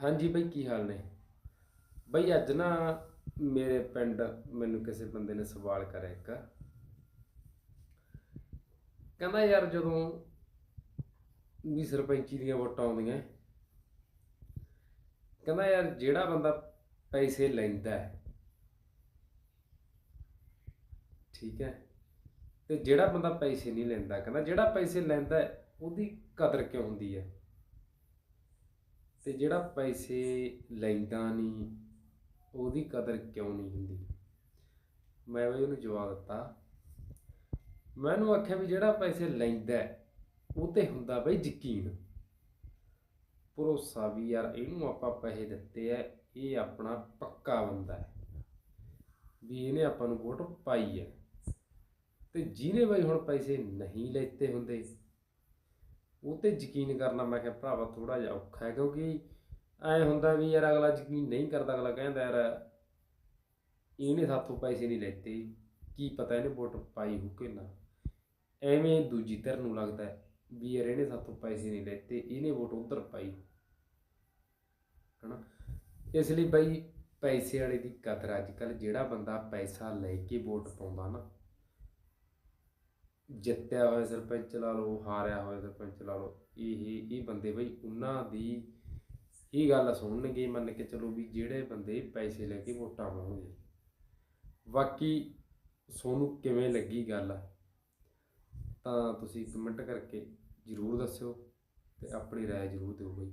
ਹਾਂਜੀ ਬਈ, ਕੀ ਹਾਲ ਨੇ? ਬਈ, ਅੱਜ ਨਾ ਮੇਰੇ ਪਿੰਡ ਮੈਨੂੰ ਕਿਸੇ ਬੰਦੇ ਨੇ ਸਵਾਲ ਕਰਿਆ ਇੱਕ। ਕਹਿੰਦਾ ਯਾਰ ਜਦੋਂ ਵੀ ਸਰਪੰਚੀ ਦੀਆਂ ਵੋਟਾਂ ਆਉਂਦੀਆਂ, ਕਹਿੰਦਾ ਯਾਰ ਜਿਹੜਾ ਬੰਦਾ ਪੈਸੇ ਲੈਂਦਾ ਹੈ, ਠੀਕ ਹੈ, ਤੇ ਜਿਹੜਾ ਬੰਦਾ ਪੈਸੇ ਨਹੀਂ ਲੈਂਦਾ, ਕਹਿੰਦਾ ਜਿਹੜਾ ਪੈਸੇ ਲੈਂਦਾ ਉਹਦੀ ਕਦਰ ਕਿਉਂ ਹੁੰਦੀ ਹੈ? ਤੇ ਜਿਹੜਾ ਪੈਸੇ ਲੈਂਦਾ ਨਹੀਂ ਉਹਦੀ ਕਦਰ ਕਿਉਂ ਨਹੀਂ ਹੁੰਦੀ? ਮੈਂ ਵੀ ਉਹਨੂੰ ਜਵਾਬ ਦਿੱਤਾ। ਮੈਂ ਉਹਨੂੰ ਆਖਿਆ ਵੀ ਜਿਹੜਾ ਪੈਸੇ ਲੈਂਦਾ ਉਹ ਤੇ ਹੁੰਦਾ ਬਈ ਯਕੀਨ। ਭਰੋਸਾ ਵੀ ਯਾਰ ਇਹਨੂੰ ਆਪਾਂ ਪੈਸੇ ਦਿੱਤੇ ਐ ਇਹ ਆਪਣਾ ਪੱਕਾ ਬੰਦਾ ਹੈ। ਵੀ ਇਹਨੇ ਆਪਾਂ ਨੂੰ ਵੋਟ ਪਾਈ ਹੈ। ਤੇ ਜਿਹਨੇ ਬਈ ਹੁਣ ਪੈਸੇ ਨਹੀਂ ਲੈਤੇ ਹੁੰਦੇ ਉਹ ਤੇ ਯਕੀਨ ਕਰਨਾ ਮੈਂ ਕਿਹਾ ਭਰਾਵਾ ਥੋੜਾ ਜਿਹਾ ਔਖਾ ਹੈ ਕਿਉਂਕਿ ਐ ਹੁੰਦਾ ਵੀ ਯਾਰ ਅਗਲਾ ਯਕੀਨ ਨਹੀਂ ਕਰਦਾ, ਅਗਲਾ ਕਹਿੰਦਾ ਯਾਰ ਇਹਨੇ ਸਾਥੋਂ ਪੈਸੇ ਨਹੀਂ ਲੈਤੇ, ਕੀ ਪਤਾ ਇਹਨੇ ਵੋਟ ਪਾਈ ਹੋ ਕਿ ਨਾ। ਐਵੇਂ ਦੂਜੀ ਧਿਰ ਨੂੰ ਲੱਗਦਾ ਵੀ ਯਾਰ ਇਹਨੇ ਸਾਥੋਂ ਪੈਸੇ ਨਹੀਂ ਲੈਤੇ, ਇਹਨੇ ਵੋਟ ਉਧਰ ਪਾਈ। ਹਨਾ? ਇਸ ਲਈ ਬਈ ਪੈਸੇ ਵਾਲੇ ਦੀ ਕਦਰ ਅੱਜ ਕੱਲ ਜਿਹੜਾ ਬੰਦਾ ਪੈਸਾ ਲੈ ਕੇ ਵੋਟ ਪਾਉਂਦਾ ਨਾ ਜਿੱਤਿਆ ਹੋਇਆ ਸਰਪੰਚ ਲਾ ਲਓ ਹਾਰਿਆ ਹੋਇਆ ਸਰਪੰਚ ਲਾ ਲਓ ਇਹ ਇਹ ਬੰਦੇ ਬਈ ਉਹਨਾਂ ਦੀ ਇਹ ਗੱਲ ਸੁਣਨਗੇ ਮੰਨ ਕੇ ਚਲੋ ਵੀ ਜਿਹੜੇ ਬੰਦੇ ਪੈਸੇ ਲੈ ਕੇ ਵੋਟਾਂ ਪਾਉਣਗੇ ਬਾਕੀ ਸੋਨੂੰ ਕਿਵੇਂ ਲੱਗੀ ਗੱਲ ਤਾਂ ਤੁਸੀਂ ਕਮੈਂਟ ਕਰਕੇ ਜਰੂਰ ਦੱਸਿਓ ਤੇ ਆਪਣੀ رائے ਜਰੂਰ ਦਿਓ ਬਈ